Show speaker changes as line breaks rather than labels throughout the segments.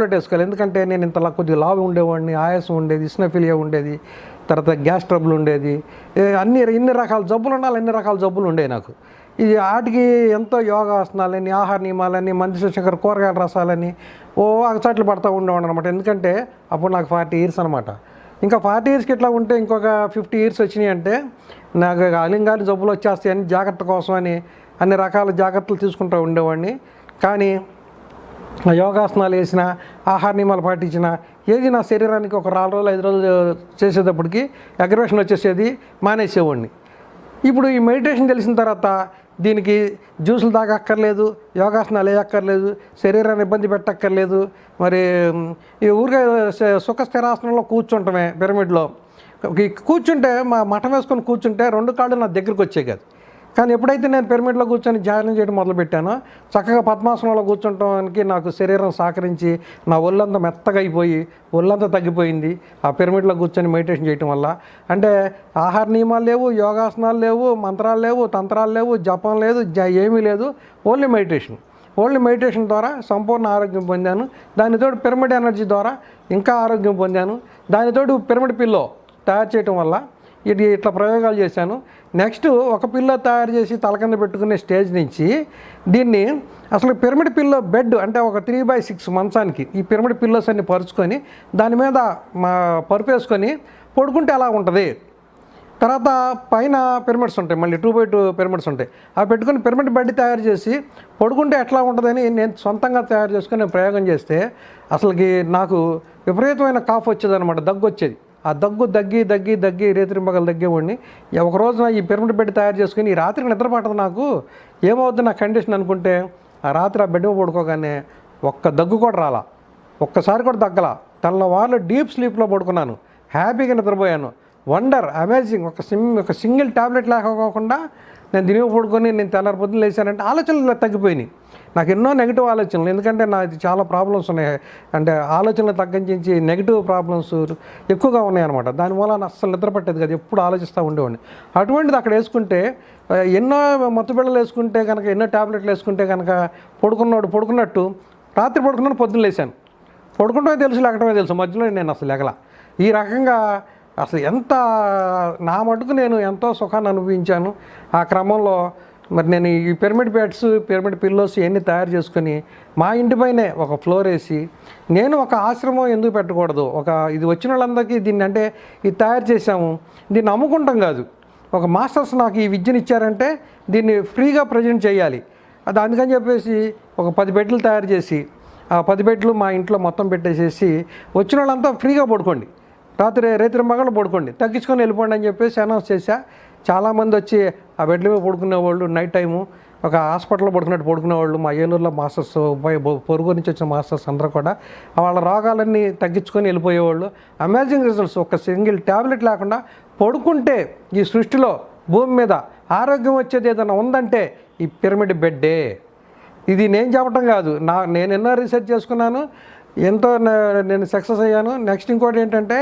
Tablet వేసుకోవాలి. ఎందుకంటే నేను ఇంత కొద్దిగా లావు ఉండేవాడిని ఆయాసం ఉండేది ఇస్నోఫిలియా ఉండేది తర్వాత గ్యాస్ ట్రబుల్ ఉండేది. అన్ని ఇన్ని రకాల జబ్బులు ఉండాలి అన్ని రకాల జబ్బులు ఉండేవి నాకు. ఇది వాటికి ఎంతో యోగాసనాలని ఆహార నియమాలని మంచి శంకర్ కూరగాయల రసాలని ఓ అగచాట్లు పడతా ఉండేవాడు అనమాట ఎందుకంటే అప్పుడు నాకు ఫార్టీ ఇయర్స్ అనమాట ఇంకా ఫార్టీ ఇయర్స్కి ఇట్లా ఉంటే ఇంకొక ఫిఫ్టీ ఇయర్స్ వచ్చినాయి అంటే నాకు అలింగాలు జబ్బులు వచ్చేస్తాయని జాగ్రత్త కోసం అని అన్ని రకాల జాగ్రత్తలు తీసుకుంటూ ఉండేవాడిని. కానీ యోగాసనాలు వేసిన ఆహార నియమాలు పాటించిన ఏది నా శరీరానికి ఒక నాలుగు రోజులు ఐదు రోజులు చేసేటప్పటికి అగ్రవేషన్ వచ్చేసేది మానేసేవాడిని. ఇప్పుడు ఈ మెడిటేషన్ తెలిసిన తర్వాత దీనికి జ్యూసులు తాగక్కర్లేదు యోగాసనాలు వేయక్కర్లేదు శరీరాన్ని ఇబ్బంది పెట్టక్కర్లేదు మరి ఈ ఊరికే సుఖ స్థిరాసనంలో కూర్చుంటమే పిరమిడ్లో. కూర్చుంటే మా మఠం వేసుకొని కూర్చుంటే రెండు కాళ్ళు నా దగ్గరికి వచ్చే కాదు. కానీ ఎప్పుడైతే నేను పిరమిడ్లో కూర్చొని ధ్యానం చేయడం మొదలుపెట్టానో చక్కగా పద్మాసనంలో కూర్చుంటానికి నాకు శరీరం సహకరించి నా ఒళ్ళంతా మెత్తగా అయిపోయి ఒళ్ళంతా తగ్గిపోయింది. ఆ పిరమిడ్లో కూర్చొని మెడిటేషన్ చేయటం వల్ల. అంటే ఆహార నియమాలు లేవు యోగాసనాలు లేవు మంత్రాలు లేవు తంత్రాలు లేవు జపం లేదు జ- ఏమీ లేదు. Only meditation. ఓన్లీ మెడిటేషన్ ద్వారా సంపూర్ణ ఆరోగ్యం పొందాను. దానితోడు పిరమిడ్ ఎనర్జీ ద్వారా ఇంకా ఆరోగ్యం పొందాను. దానితోడు పిరమిడ్ పిల్లో తయారు చేయటం వల్ల ఇది ఇట్లా ప్రయోగాలు చేశాను. నెక్స్ట్ ఒక పిల్లో తయారు చేసి తల కింద పెట్టుకునే స్టేజ్ నుంచి దీన్ని అసలు పిరమిడ్ పిల్లో బెడ్ అంటే ఒక త్రీ బై సిక్స్ మంచానికి ఈ పిరమిడ్ పిల్లోస్ అన్ని పరుచుకొని దాని మీద మా పరుపు వేసుకొని పడుకుంటే ఎలా ఉంటుంది? తర్వాత పైన పిరమిడ్స్ ఉంటాయి. మళ్ళీ టూ బై టూ పిరమిడ్స్ ఉంటాయి. అవి పెట్టుకుని పిరమిడ్ బెడ్ తయారు చేసి పడుకుంటే ఎట్లా ఉంటుందని నేను సొంతంగా తయారు చేసుకుని ప్రయోగం చేస్తే అసలుకి నాకు విపరీతమైన కాఫ్ వచ్చేది అనమాట దగ్గు వచ్చేది ఆ దగ్గు దగ్గి దగ్గి దగ్గి రేతిరింపగలు దగ్గేవాడిని. ఒక రోజున ఈ పిరమిడ్ బెడ్ తయారు చేసుకుని ఈ రాత్రికి నిద్ర నాకు. ఏమవుతుంది నా కండిషన్ అనుకుంటే ఆ రాత్రి ఆ బెడ్ పడుకోగానే ఒక్క దగ్గు కూడా రాలా. ఒక్కసారి కూడా దగ్గల తెల్లవారులు డీప్ స్లీప్లో పడుకున్నాను. హ్యాపీగా నిద్రపోయాను. Wonder amazing. ఒక సిమ్ ఒక సింగిల్ ట్యాబ్లెట్ లేకపోకుండా నేను దీని పడుకొని నేను తెల్లారి పొద్దున్న లేచానంటే ఆలోచనలు తగ్గిపోయినాయి. నాకు ఎన్నో నెగిటివ్ ఆలోచనలు. ఎందుకంటే నాది చాలా ప్రాబ్లమ్స్ ఉన్నాయి. అంటే ఆలోచనలు తగ్గించి నెగిటివ్ ప్రాబ్లమ్స్ ఎక్కువగా ఉన్నాయన్నమాట. దానివల్ల నాకు అస్సలు నిద్ర పట్టేది కదా. ఎప్పుడు ఆలోచిస్తూ ఉండేవాడిని. అటువంటిది అక్కడ వేసుకుంటే ఎన్నో మత్తు బిళ్ళలు వేసుకుంటే కనుక ఎన్నో ట్యాబ్లెట్లు వేసుకుంటే కనుక పడుకున్నాడు పడుకున్నట్టు రాత్రి పడుకున్నాను పొద్దున్న లేశాను పడుకుంటమే తెలుసు లేకటమే తెలుసు. మధ్యలో నేను అసలు ఎగల ఈ రకంగా అసలు ఎంత నా మటుకు నేను ఎంతో సుఖాన్ని అనుభవించాను. ఆ క్రమంలో మరి నేను ఈ పిరమిడ్ బ్యాట్స్ పిరమిడ్ పిల్లోస్ ఇవన్నీ తయారు చేసుకొని మా ఇంటిపైనే ఒక ఫ్లోర్ వేసి నేను ఒక ఆశ్రమం ఎందుకు పెట్టకూడదు? ఒక ఇది వచ్చిన వాళ్ళందరికీ దీన్ని అంటే ఇది తయారు చేసాము దీన్ని అమ్ముకుంటాం కాదు. ఒక మాస్టర్స్ నాకు ఈ విద్యను ఇచ్చారంటే దీన్ని ఫ్రీగా ప్రజెంట్ చేయాలి. అది అందుకని చెప్పేసి ఒక పది బెడ్లు తయారు చేసి ఆ పది బెడ్లు మా ఇంట్లో మొత్తం పెట్టేసేసి వచ్చిన వాళ్ళంతా ఫ్రీగా పడుకోండి. రాత్రి రైతుల మగళ్ళు పడుకోండి. తగ్గించుకొని వెళ్ళిపోండి అని చెప్పేసి అనౌన్స్ చేశా. చాలామంది వచ్చి ఆ బెడ్ల మీద పడుకునే వాళ్ళు నైట్ టైము ఒక హాస్పిటల్లో పడుకున్నట్టు పడుకునే వాళ్ళు మా ఏలూరులో మాస్టర్స్ పొరుగు నుంచి వచ్చిన మాస్టర్స్ అందరూ కూడా వాళ్ళ రోగాలన్నీ తగ్గించుకొని వెళ్ళిపోయేవాళ్ళు. అమేజింగ్ రిజల్ట్స్ ఒక సింగిల్ ట్యాబ్లెట్ లేకుండా పడుకుంటే ఈ సృష్టిలో భూమి మీద ఆరోగ్యం వచ్చేది ఏదైనా ఉందంటే ఈ పిరమిడ్ బెడ్డే ఇది నేను చెప్పటం కాదు. నా నేను ఎన్నో రీసెర్చ్ చేసుకున్నాను. ఎంతో నేను సక్సెస్ అయ్యాను. నెక్స్ట్ ఇంకోటి ఏంటంటే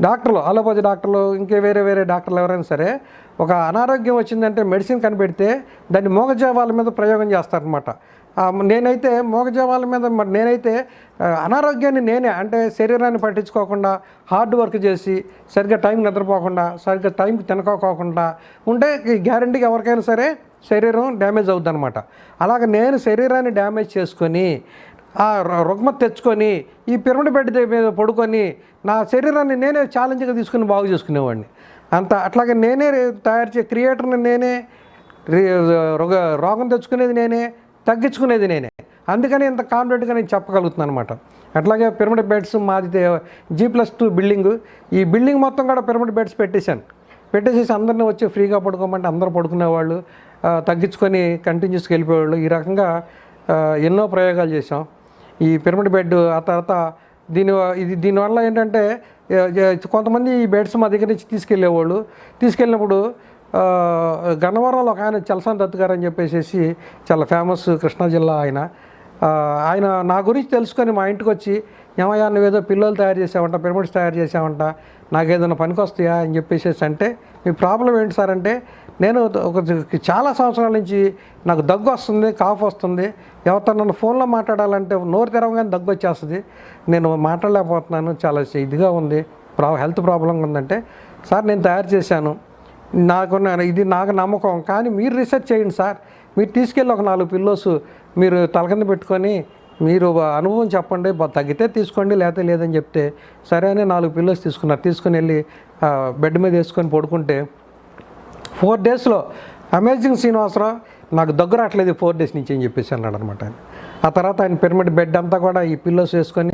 డాక్టర్లు అలోపతి డాక్టర్లు ఇంకే వేరే వేరే డాక్టర్లు ఎవరైనా సరే ఒక అనారోగ్యం వచ్చిందంటే మెడిసిన్ కనిపెడితే దాన్ని మోగజావాల మీద ప్రయోగం చేస్తారనమాట నేనైతే మోగజావాల మీద మరి నేనైతే అనారోగ్యాన్ని నేనే అంటే శరీరాన్ని పట్టించుకోకుండా హార్డ్ వర్క్ చేసి సరిగ్గా టైం నిద్రపోకుండా సరిగ్గా టైంకి తినకోకుండా ఉంటే గ్యారంటీకి ఎవరికైనా సరే శరీరం డ్యామేజ్ అవుద్ది అనమాట అలాగ నేను శరీరాన్ని డ్యామేజ్ చేసుకొని ఆ రు- రుగ్మత తెచ్చుకొని ఈ పిరమిడ్ బెడ్ మీద పడుకొని నా శరీరాన్ని నేనే ఛాలెంజ్గా తీసుకుని బాగు చేసుకునేవాడిని. అంత అట్లాగే నేనే తయారు చే క్రియేటర్ని నేనే రోగ రోగం తెచ్చుకునేది నేనే తగ్గించుకునేది నేనే. అందుకని ఇంత కాన్ఫిడెంట్గా నేను చెప్పగలుగుతున్నాను అనమాట అట్లాగే పిరమిడ్ బెడ్స్ మాది జీ ప్లస్ టూ బిల్డింగ్ ఈ బిల్డింగ్ మొత్తం కూడా పిరమిడ్ బెడ్స్ పెట్టేశాను. పెట్టేసేసి అందరిని వచ్చి ఫ్రీగా పడుకోమంటే అందరూ పడుకునేవాళ్ళు. తగ్గించుకొని కంటిన్యూస్కి వెళ్ళిపోయేవాళ్ళు. ఈ రకంగా ఎన్నో ప్రయోగాలు చేసాం ఈ పిరమిడ్ బెడ్ ఆ తర్వాత దీని ఇది దీనివల్ల ఏంటంటే కొంతమంది ఈ బెడ్స్ మా దగ్గర నుంచి తీసుకెళ్ళేవాళ్ళు. తీసుకెళ్ళినప్పుడు గన్నవరంలో ఒక ఆయన చలసాని దత్తు గారు అని చెప్పేసి చాలా ఫేమస్ కృష్ణా జిల్లా ఆయన. ఆయన నా గురించి తెలుసుకొని మా ఇంటికి వచ్చి ఏమయ్యా నువ్వేదో పిల్లలు తయారు చేసావంట పిరమిడ్స్ తయారు చేసావంట నాకేదైనా పనికి వస్తాయా అని చెప్పేసి అంటే మీ ప్రాబ్లం ఏంటి సార్ అంటే నేను ఒక చాలా సంవత్సరాల నుంచి నాకు దగ్గు వస్తుంది కాఫ్ వస్తుంది. ఎవరితో నన్ను ఫోన్లో మాట్లాడాలంటే నోరు తెరవగానే దగ్గు వచ్చేస్తుంది. నేను మాట్లాడలేకపోతున్నాను చాలా ఇదిగా ఉంది ప్రా హెల్త్ ప్రాబ్లం ఉందంటే సార్ నేను తయారు చేశాను. నాకు ఇది నాకు నమ్మకం కానీ మీరు రీసెర్చ్ చేయండి సార్. మీరు తీసుకెళ్ళి ఒక నాలుగు పిల్లోస్ మీరు తలకింద పెట్టుకొని మీరు అనుభవం చెప్పండి తగ్గితే తీసుకోండి లేకపోతే లేదని చెప్తే సరే అని నాలుగు పిల్లోస్ తీసుకున్నారు. తీసుకుని వెళ్ళి ఆ, బెడ్ మీద వేసుకొని పడుకుంటే ఫోర్ డేస్లో అమేజింగ్ శ్రీనివాసరావు నాకు దగ్గర రావట్లేదు ఫోర్ డేస్ నుంచి అని చెప్పేసి అన్నాడు అనమాట ఆయన. ఆ తర్వాత ఆయన పిరమిడ్ బెడ్ అంతా కూడా ఈ పిల్లోస్ వేసుకొని